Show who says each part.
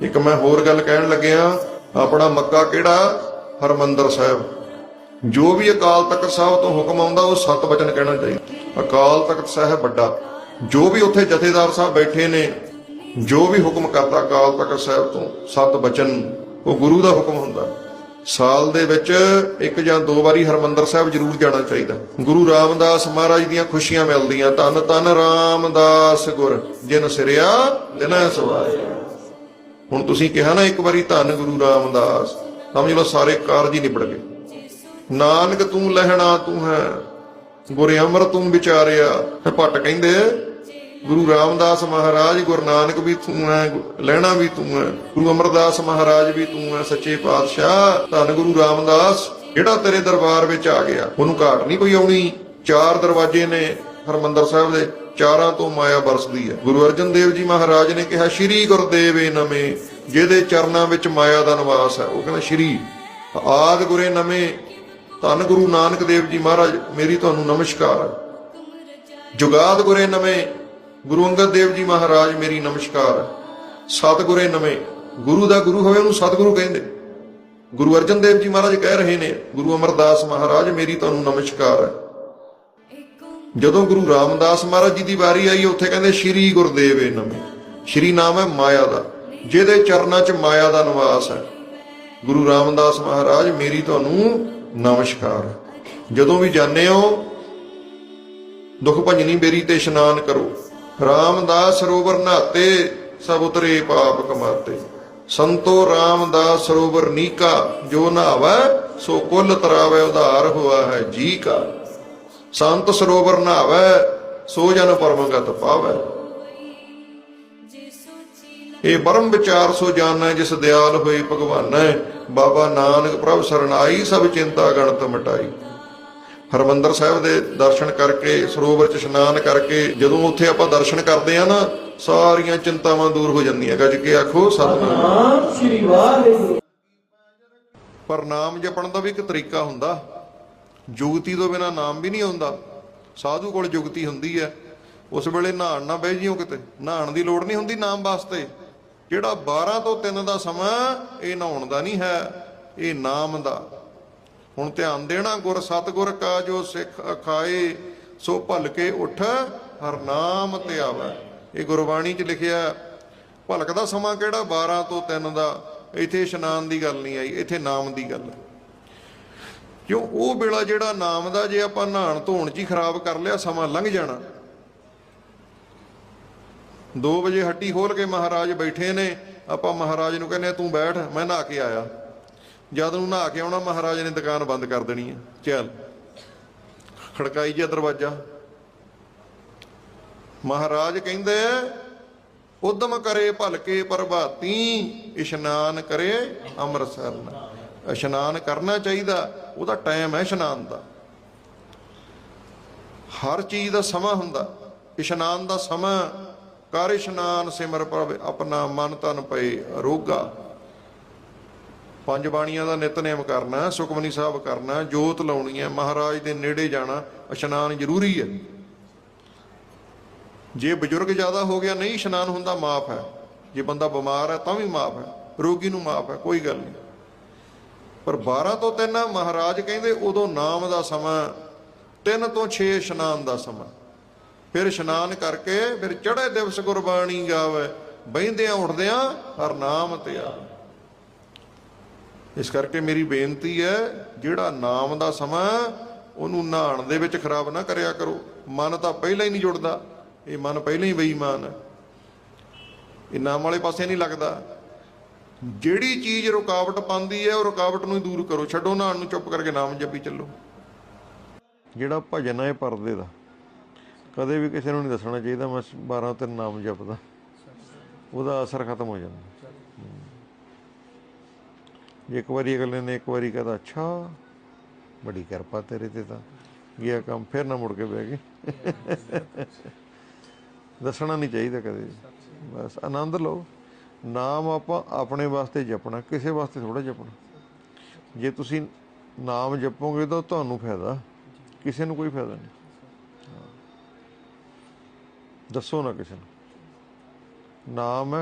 Speaker 1: ਇੱਕ ਮੈਂ ਹੋਰ ਗੱਲ ਕਹਿਣ ਲੱਗਿਆ, ਆਪਣਾ ਮੱਕਾ ਕਿਹੜਾ? ਹਰਮੰਦਰ ਸਾਹਿਬ। ਜੋ ਵੀ ਅਕਾਲ ਤਖਤ ਸਾਹਿਬ ਤੋਂ ਹੁਕਮ ਆਉਂਦਾ, ਉਹ ਸਤ ਵਚਨ ਕਹਿਣਾ ਚਾਹੀਦਾ। ਅਕਾਲ ਤਖਤ ਸਾਹਿਬ ਵੱਡਾ। ਜੋ ਵੀ ਉੱਥੇ ਜਥੇਦਾਰ ਸਾਹਿਬ ਬੈਠੇ ਨੇ, ਜੋ ਵੀ ਹੁਕਮ ਕਰਦਾ ਅਕਾਲ ਤਖਤ ਸਾਹਿਬ ਤੋਂ, ਸਤ ਬਚਨ, ਉਹ ਗੁਰੂ ਦਾ ਹੁਕਮ ਹੁੰਦਾ। ਸਾਲ ਦੇ ਵਿੱਚ ਇੱਕ ਜਾਂ ਦੋ ਵਾਰੀ ਹਰਮੰਦਰ ਸਾਹਿਬ ਜ਼ਰੂਰ ਜਾਣਾ ਚਾਹੀਦਾ। ਗੁਰੂ ਰਾਮਦਾਸ ਮਹਾਰਾਜ ਦੀਆਂ ਖੁਸ਼ੀਆਂ ਮਿਲਦੀਆਂ। ਧੰਨ ਧੰਨ ਰਾਮਦਾਸ ਗੁਰ। ਜਿਨ ਸਿਰਿਆ ਦਿਨੈ ਸਵਾਇਆ ਹੁਣ ਤੁਸੀਂ ਕਿਹਾ ਨਾ ਇੱਕ ਵਾਰੀ ਧੰਨ ਗੁਰੂ ਰਾਮਦਾਸ, ਸਮਝ ਲਓ ਸਾਰੇ ਕਾਰਜ ਹੀ ਨਿਬੜ ਗਏ। ਨਾਨਕ ਤੂੰ ਲਹਿਣਾ ਤੂੰ ਹੈ, ਗੁਰ ਅਮਰ ਤੂੰ ਵਿਚਾਰਿਆ ਭੱਟ ਕਹਿੰਦੇ, ਗੁਰੂ ਰਾਮਦਾਸ ਮਹਾਰਾਜ ਗੁਰੂ ਨਾਨਕ ਵੀ ਤੂੰ ਹੈ ਗੁ- ਲਹਿਣਾ ਵੀ ਤੂੰ ਹੈ, ਗੁਰੂ ਅਮਰਦਾਸ ਮਹਾਰਾਜ ਵੀ ਤੂੰ ਹੈ, ਸੱਚੇ ਪਾਤਸ਼ਾਹ, ਧੰਨ ਗੁਰੂ ਰਾਮਦਾਸ, ਜਿਹੜਾ ਤੇਰੇ ਦਰਬਾਰ ਵਿੱਚ ਆ ਗਿਆ, ਉਹਨੂੰ ਘਾਟ ਨਹੀਂ ਕੋਈ ਆਉਣੀ। ਚਾਰ ਦਰਵਾਜ਼ੇ ਨੇ ਹਰਮੰਦਰ ਸਾਹਿਬ ਦੇ। ਚਾਰਾਂ ਤੋਂ ਮਾਇਆ ਵਰਸਦੀ ਹੈ। ਗੁਰੂ ਅਰਜਨ ਦੇਵ ਜੀ ਮਹਾਰਾਜ ਨੇ ਕਿਹਾ, ਸ਼੍ਰੀ ਗੁਰਦੇਵੇ ਨਵੇਂ ਜਿਹਦੇ ਚਰਨਾਂ ਵਿੱਚ ਮਾਇਆ ਦਾ ਨਿਵਾਸ ਹੈ। ਉਹ ਕਹਿੰਦਾ, ਸ਼੍ਰੀ, ਆਦ ਗੁਰੇ ਨਵੇਂ ਧੰਨ ਗੁਰੂ ਨਾਨਕ ਦੇਵ ਜੀ ਮਹਾਰਾਜ, ਮੇਰੀ ਤੁਹਾਨੂੰ ਨਮਸਕਾਰ ਜੁਗਾਦ ਗੁਰੇ ਨਵੇਂ ਗੁਰੂ ਅੰਗਦ ਦੇਵ ਜੀ ਮਹਾਰਾਜ, ਮੇਰੀ ਨਮਸਕਾਰ ਹੈ। ਸਤਿਗੁਰੇ ਨਵੇਂ ਗੁਰੂ ਦਾ ਗੁਰੂ ਹੋਵੇ ਉਹਨੂੰ ਸਤਿਗੁਰੂ ਕਹਿੰਦੇ। ਗੁਰੂ ਅਰਜਨ ਦੇਵ ਜੀ ਮਹਾਰਾਜ ਕਹਿ ਰਹੇ ਨੇ, ਗੁਰੂ ਅਮਰਦਾਸ ਮਹਾਰਾਜ, ਮੇਰੀ ਤੁਹਾਨੂੰ ਨਮਸਕਾਰ ਹੈ। ਜਦੋਂ ਗੁਰੂ ਰਾਮਦਾਸ ਮਹਾਰਾਜ ਜੀ ਦੀ ਵਾਰੀ ਆਈ, ਉੱਥੇ ਕਹਿੰਦੇ ਸ਼੍ਰੀ ਗੁਰਦੇਵ ਏ ਨਵੇਂ ਸ਼੍ਰੀ ਨਾਮ ਹੈ ਮਾਇਆ ਦਾ, ਜਿਹਦੇ ਚਰਨਾਂ 'ਚ ਮਾਇਆ ਦਾ ਨਿਵਾਸ ਹੈ। ਗੁਰੂ ਰਾਮਦਾਸ ਮਹਾਰਾਜ, ਮੇਰੀ ਤੁਹਾਨੂੰ ਨਮਸਕਾਰ। ਜਦੋਂ ਵੀ ਜਾਂਦੇ ਹੋ, ਦੁਖ ਭੰਜਨੀ ਬੇਰੀ ਤੇ ਇਸ਼ਨਾਨ ਕਰੋ। ਰਾਮਦਾਸ ਸਰੋਵਰ ਨਹਾਤੇ, ਸਭ ਉਤਰੇ ਪਾਪ ਕਮਾਤੇ। ਸੰਤੋ ਰਾਮਦਾਸ ਸਰੋਵਰ ਨੀਕਾ, ਜੋ ਨਹਾਵੈ, ਸੋ ਕੁੱਲ ਤਰਾਵੈ ਉਧਾਰ ਹੋਆ ਹੈ ਜੀ ਕਾ। ਸੰਤ ਸਰੋਵਰ ਨਹਾਵੈ ਸੋ ਜਨ ਪਰਮਗਤ ਪਾਵੈ। ਇਹ ਬਰਮ ਵਿਚਾਰ ਸੋ ਜਾਣੈ ਜਿਸ ਦਿਆਲ ਹੋਏ ਭਗਵਾਨੈ। ਬਾਬਾ ਨਾਨਕ ਪ੍ਰਭ ਸਰਣਾਈ ਸਭ ਚਿੰਤਾ ਗਣਤ ਮਟਾਈ। ਹਰਮੰਦਰ ਸਾਹਿਬ ਦੇ ਦਰਸ਼ਨ ਕਰਕੇ ਸਰੋਵਰ 'ਚ ਇਸ਼ਨਾਨ ਕਰਕੇ ਜਦੋਂ ਉੱਥੇ ਆਪਾਂ ਦਰਸ਼ਨ ਕਰਦੇ ਆ ਨਾ ਸਾਰੀਆਂ ਚਿੰਤਾਵਾਂ ਦੂਰ ਹੋ ਜਾਂਦੀਆਂ। ਗੱਜ ਕੇ ਆਖੋ ਸਤਨਾਮ
Speaker 2: ਨਾਮ ਸ੍ਰੀ ਵਾਹਿਗੁਰੂ।
Speaker 1: ਪਰ ਨਾਮ ਜਪਣ ਦਾ ਵੀ ਇੱਕ ਤਰੀਕਾ ਹੁੰਦਾ। ਜੁਗਤੀ ਤੋਂ ਬਿਨਾ ਨਾਮ ਵੀ ਨਹੀਂ ਆਉਂਦਾ ਸਾਧੂ ਕੋਲ ਜੁਗਤੀ ਹੁੰਦੀ ਹੈ। ਉਸ ਵੇਲੇ ਨਹਾਣ ਨਾ ਬਹਿ ਜਿਓ ਕਿਤੇ। ਨਹਾਣ ਦੀ ਲੋੜ ਨਹੀਂ ਹੁੰਦੀ ਨਾਮ ਵਾਸਤੇ। ਜਿਹੜਾ 12 ਤੋਂ 3 ਦਾ ਸਮਾਂ ਇਹ ਨਹਾਉਣ ਦਾ ਨਹੀਂ ਹੈ, ਇਹ ਨਾਮ ਦਾ। ਹੁਣ ਧਿਆਨ ਦੇਣਾ, ਗੁਰ ਸਤਗੁਰ ਕਾ ਜੋ ਸਿੱਖ ਅਖਾਏ, ਸੋ ਭਲਕੇ ਉਠ, ਹਰ ਨਾਮ ਤੇ ਆਵੈ। ਇਹ ਗੁਰਬਾਣੀ 'ਚ ਲਿਖਿਆ ਭਲਕ ਦਾ ਸਮਾਂ ਕਿਹੜਾ? 12 ਤੋਂ 3 ਦਾ। ਇੱਥੇ ਇਸ਼ਨਾਨ ਦੀ ਗੱਲ ਨਹੀਂ ਆਈ, ਇੱਥੇ ਨਾਮ ਦੀ ਗੱਲ ਹੈ। ਕਿਉਂ? ਉਹ ਵੇਲਾ ਜਿਹੜਾ ਨਾਮ ਦਾ ਜੇ ਆਪਾਂ ਨਹਾਣ ਧੋਣ 'ਚ ਹੀ ਖਰਾਬ ਕਰ ਲਿਆ, ਸਮਾਂ ਲੰਘ ਜਾਣਾ। 2 ਵਜੇ ਹੱਟੀ ਖੋਲ ਕੇ ਮਹਾਰਾਜ ਬੈਠੇ ਨੇ। ਆਪਾਂ ਮਹਾਰਾਜ ਨੂੰ ਕਹਿੰਦੇ ਤੂੰ ਬੈਠ, ਮੈਂ ਨਹਾ ਕੇ ਆਇਆ। ਜਦ ਨੂੰ ਨਹਾ ਕੇ ਆਉਣਾ, ਮਹਾਰਾਜ ਨੇ ਦੁਕਾਨ ਬੰਦ ਕਰ ਦੇਣੀ ਹੈ ਚੱਲ। ਖੜਕਾਈ ਜਿਹਾ ਦਰਵਾਜ਼ਾ। ਮਹਾਰਾਜ ਕਹਿੰਦੇ, ਉਦਮ ਕਰੇ ਭਲਕੇ ਪ੍ਰਭਾਤੀ, ਇਸ਼ਨਾਨ ਕਰੇ ਅੰਮ੍ਰਿਤਸਰ ਨਾ ਇਸ਼ਨਾਨ ਕਰਨਾ ਚਾਹੀਦਾ, ਉਹਦਾ ਟਾਈਮ ਹੈ ਇਸ਼ਨਾਨ ਦਾ। ਹਰ ਚੀਜ਼ ਦਾ ਸਮਾਂ ਹੁੰਦਾ। ਇਸ਼ਨਾਨ ਦਾ ਸਮਾਂ, ਕਰ ਇਸ਼ਨਾਨ ਸਿਮਰ ਪ੍ਰਭ ਆਪਣਾ ਮਨ ਤਨ ਪਏ ਰੋਗਾ ਪੰਜ ਬਾਣੀਆਂ ਦਾ ਨਿਤਨੇਮ ਕਰਨਾ, ਸੁਖਮਨੀ ਸਾਹਿਬ ਕਰਨਾ, ਜੋਤ ਲਾਉਣੀ ਹੈ, ਮਹਾਰਾਜ ਦੇ ਨੇੜੇ ਜਾਣਾ, ਇਸ਼ਨਾਨ ਜ਼ਰੂਰੀ ਹੈ। ਜੇ ਬਜ਼ੁਰਗ ਜ਼ਿਆਦਾ ਹੋ ਗਿਆ, ਨਹੀਂ ਇਸ਼ਨਾਨ ਹੁੰਦਾ, ਮਾਫ ਹੈ। ਜੇ ਬੰਦਾ ਬਿਮਾਰ ਹੈ, ਤਾਂ ਵੀ ਮਾਫ ਹੈ। ਰੋਗੀ ਨੂੰ ਮਾਫ ਹੈ, ਕੋਈ ਗੱਲ ਨਹੀਂ। ਪਰ 12 ਤੋਂ 3 ਮਹਾਰਾਜ ਕਹਿੰਦੇ ਉਦੋਂ ਨਾਮ ਦਾ ਸਮਾਂ 3 ਤੋਂ 6 ਇਸ਼ਨਾਨ ਦਾ ਸਮਾਂ। ਫਿਰ ਇਸ਼ਨਾਨ ਕਰਕੇ ਫਿਰ ਚੜ੍ਹੇ ਦਿਵਸ ਗੁਰਬਾਣੀ ਗਾਵੇ, ਬਹਿੰਦਿਆਂ ਉੱਠਦਿਆਂ ਹਰ ਨਾਮ ਤੇ ਆ। ਇਸ ਕਰਕੇ ਮੇਰੀ ਬੇਨਤੀ ਹੈ, ਜਿਹੜਾ ਨਾਮ ਦਾ ਸਮਾਂ ਉਹਨੂੰ ਨਹਾਣ ਦੇ ਵਿੱਚ ਖਰਾਬ ਨਾ ਕਰਿਆ ਕਰੋ। ਮਨ ਤਾਂ ਪਹਿਲਾਂ ਹੀ ਨਹੀਂ ਜੁੜਦਾ, ਇਹ ਮਨ ਪਹਿਲਾਂ ਹੀ ਬੇਈਮਾਨ ਹੈ। ਇਹ ਨਾਮ ਵਾਲੇ ਪਾਸੇ ਨਹੀਂ ਲੱਗਦਾ। ਜਿਹੜੀ ਚੀਜ਼ ਰੁਕਾਵਟ ਪਾਉਂਦੀ ਹੈ, ਉਹ ਰੁਕਾਵਟ ਨੂੰ ਹੀ ਦੂਰ ਕਰੋ। ਛੱਡੋ ਨਹਾਣ ਨੂੰ ਚੁੱਪ ਕਰਕੇ ਨਾਮ ਜਪੀ ਚੱਲੋ। ਜਿਹੜਾ ਭਜਨ ਹੈ ਪਰਦੇ ਦਾ। ਕਦੇ ਵੀ ਕਿਸੇ ਨੂੰ ਨਹੀਂ ਦੱਸਣਾ ਚਾਹੀਦਾ, ਮੈਂ 12 ਤੇ ਨਾਮ ਜਪਦਾ। ਉਹਦਾ ਅਸਰ ਖਤਮ ਹੋ ਜਾਂਦਾ। ਜੇ ਇੱਕ ਵਾਰੀ ਅਗਲੇ ਨੇ ਇੱਕ ਵਾਰੀ ਕਹਦਾ ਅੱਛਾ, ਬੜੀ ਕਿਰਪਾ ਤੇਰੇ ਤੇ ਤਾਂ। ਗਿਆ ਕੰਮ, ਫਿਰ ਨਾ ਮੁੜ ਕੇ ਬਹਿ ਗਏ। ਦੱਸਣਾ ਨਹੀਂ ਚਾਹੀਦਾ ਕਦੇ ਬਸ ਆਨੰਦ ਲਓ। ਨਾਮ ਆਪਾਂ ਆਪਣੇ ਵਾਸਤੇ ਜਪਣਾ, ਕਿਸੇ ਵਾਸਤੇ ਥੋੜਾ ਜਪਣਾ। ਜੇ ਤੁਸੀਂ ਨਾਮ ਜਪੋਗੇ ਤਾਂ ਤੁਹਾਨੂੰ ਫਾਇਦਾ, ਕਿਸੇ ਨੂੰ ਕੋਈ ਫਾਇਦਾ ਨਹੀਂ। ਦੱਸੋ ਨਾ ਕਿਸੇ ਨੂੰ। ਨਾਮ ਹੈ